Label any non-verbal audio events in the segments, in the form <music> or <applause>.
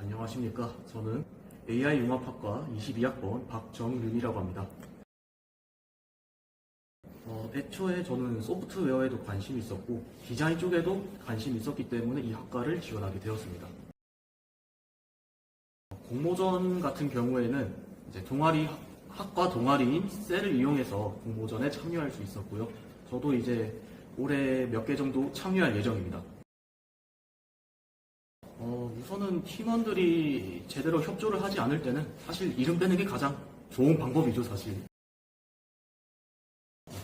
안녕하십니까. 저는 AI융합학과 22학번 박정윤이라고 합니다. 어, 애초에 저는 소프트웨어에도 관심이 있었고 디자인 쪽에도 관심이 있었기 때문에 이 학과를 지원하게 되었습니다. 공모전 같은 경우에는 이제 동아리 학과 동아리인 셀을 이용해서 공모전에 참여할 수 있었고요. 저도 이제 올해 몇 개 정도 참여할 예정입니다. 어, 우선은 팀원들이 제대로 협조를 하지 않을 때는 사실 이름 빼는 게 가장 좋은 방법이죠, 사실.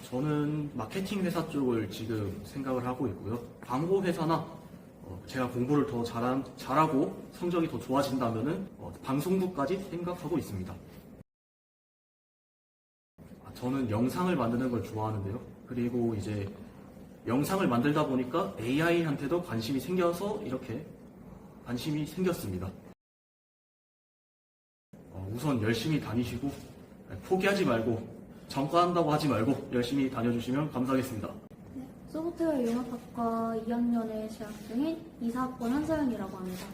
저는 마케팅 회사 쪽을 지금 생각을 하고 있고요. 광고 회사나 어, 제가 공부를 더 잘한, 잘하고 성적이 더 좋아진다면은 어, 방송국까지 생각하고 있습니다. 아, 저는 영상을 만드는 걸 좋아하는데요. 그리고 이제 영상을 만들다 보니까 AI한테도 관심이 생겨서 이렇게 관심이 생겼습니다. 어, 우선 열심히 다니시고 포기하지 말고 전과한다고 하지 말고 열심히 다녀주시면 감사하겠습니다. 네, 소프트웨어 융합학과 2학년에 재학 중인 이사학번 한서연이라고 합니다.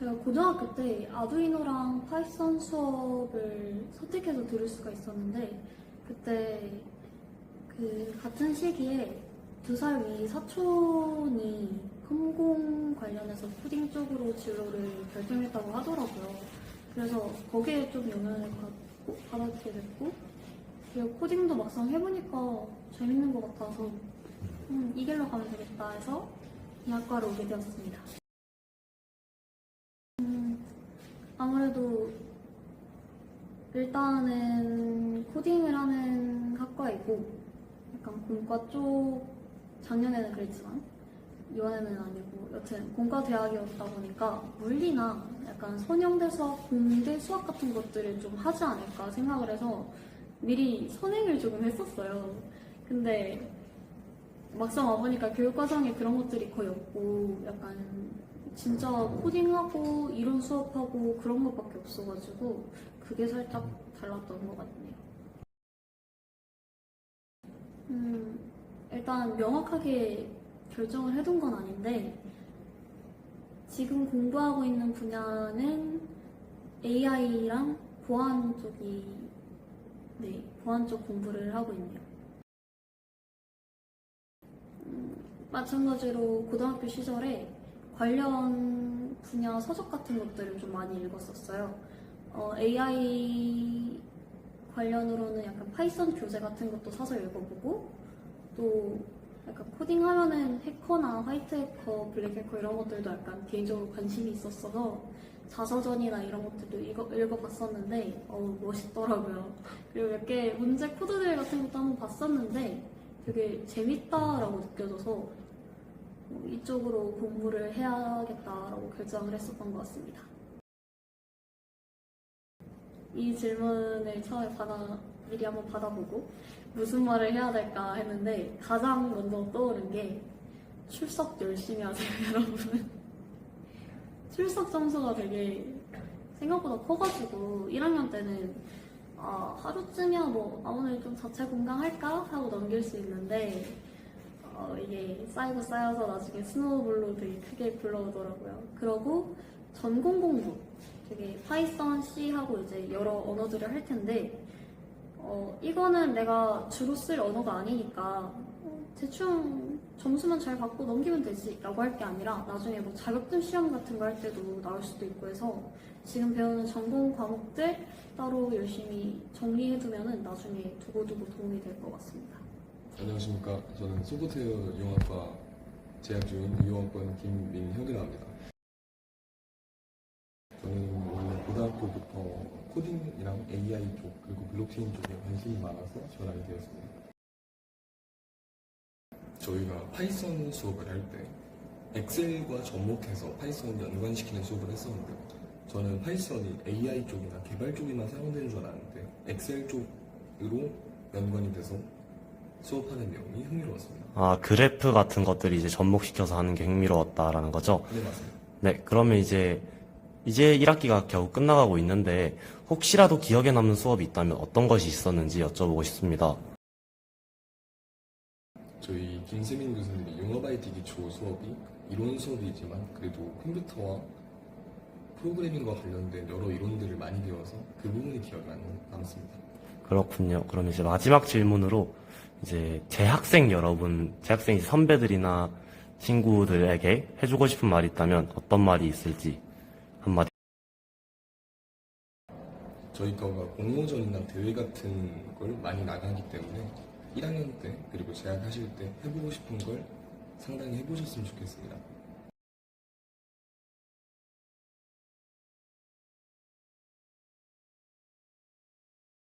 제가 고등학교 때 아두이노랑 파이썬 수업을 선택해서 들을 수가 있었는데 그때 그 같은 시기에 두 살위 사촌이 컴공 관련해서 코딩 쪽으로 진로를 결정했다고 하더라고요. 그래서 거기에 좀 영향을 받고, 받게 됐고 그리고 코딩도 막상 해보니까 재밌는 것 같아서 음, 이 길로 가면 되겠다 해서 이 학과로 오게 되었습니다. 음, 아무래도 일단은 코딩을 하는 학과이고 약간 공과 쪽 작년에는 그랬지만 이번에는 아니고 여튼 공과 대학이었다 보니까 물리나 약간 선형대 수학, 공대 수학 같은 것들을 좀 하지 않을까 생각을 해서 미리 선행을 조금 했었어요. 근데 막상 와보니까 교육과정에 그런 것들이 거의 없고 약간 진짜 코딩하고 이론 수업하고 그런 것밖에 없어가지고 그게 살짝 달랐던 것 같네요. 음, 일단 명확하게 결정을 해둔 건 아닌데 지금 공부하고 있는 분야는 AI랑 보안 쪽이 네 보안 쪽 공부를 하고 있네요. 음, 마찬가지로 고등학교 시절에 관련 분야 서적 같은 것들을 좀 많이 읽었었어요. 어, AI 관련으로는 약간 파이썬 교재 같은 것도 사서 읽어보고 또 약간 코딩하면은 해커나 화이트 해커, 블랙 해커 이런 것들도 약간 개인적으로 관심이 있었어서 자서전이나 이런 것들도 읽어, 읽어봤었는데 어우 멋있더라고요. 그리고 몇 개 문제 코드들 같은 것도 한번 봤었는데 되게 재밌다라고 느껴져서 어, 이쪽으로 공부를 해야겠다라고 결정을 했었던 것 같습니다. 이 질문을 처음에 받아 미리 한번 받아보고 무슨 말을 해야 될까 했는데 가장 먼저 떠오른 게 출석 열심히 하세요 <laughs> 여러분. 출석 점수가 되게 생각보다 커가지고 1학년 때는 아, 하루쯤이야 뭐 아, 오늘 좀 자체 공강할까? 하고 넘길 수 있는데 어, 이게 쌓이고 쌓여서 나중에 스노우볼로 되게 크게 굴러오더라고요. 그러고 전공 공부 되게 파이썬, C 하고 이제 여러 언어들을 할 텐데 어, 이거는 내가 주로 쓸 언어가 아니니까 어, 대충 점수만 잘 받고 넘기면 되지 라고 할 게 아니라 나중에 뭐 자격증 시험 같은 거 할 때도 나올 수도 있고 해서 지금 배우는 전공 과목들 따로 열심히 정리해두면은 나중에 두고두고 도움이 될 것 같습니다. 안녕하십니까. 저는 소프트웨어 융합과 재학 중인 이용학번 김민혁이라 합니다. 저는 원래 고등학교부터 코딩이랑 AI 쪽 그리고 블록체인 쪽에 관심이 많아서 전하게 되었습니다. 저희가 파이썬 수업을 할 때 엑셀과 접목해서 파이썬 연관시키는 수업을 했었는데 저는 파이썬이 AI 쪽이나 개발 쪽에만 사용되는 줄 알았는데 엑셀 쪽으로 연관이 돼서 수업하는 내용이 흥미로웠습니다. 아, 그래프 같은 것들이 이제 접목시켜서 하는 게 흥미로웠다라는 거죠. 네, 맞습니다. 네, 그러면 이제, 이제 1학기가 겨우 끝나가고 있는데, 혹시라도 기억에 남는 수업이 있다면 어떤 것이 있었는지 여쭤보고 싶습니다. 저희 김세민 교수님이 융합 IT 기초 수업이 이론 수업이지만 그래도 컴퓨터와 프로그래밍과 관련된 여러 이론들을 많이 배워서 그 부분이 기억에 남- 남습니다. 그렇군요. 그럼 이제 마지막 질문으로 이제 재학생 여러분, 재학생 선배들이나 친구들에게 해주고 싶은 말이 있다면 어떤 말이 있을지 저희 과가 공모전이나 대회 같은 걸 많이 나가기 때문에 1학년 때 그리고 재학하실 때 해보고 싶은 걸 상당히 해보셨으면 좋겠습니다.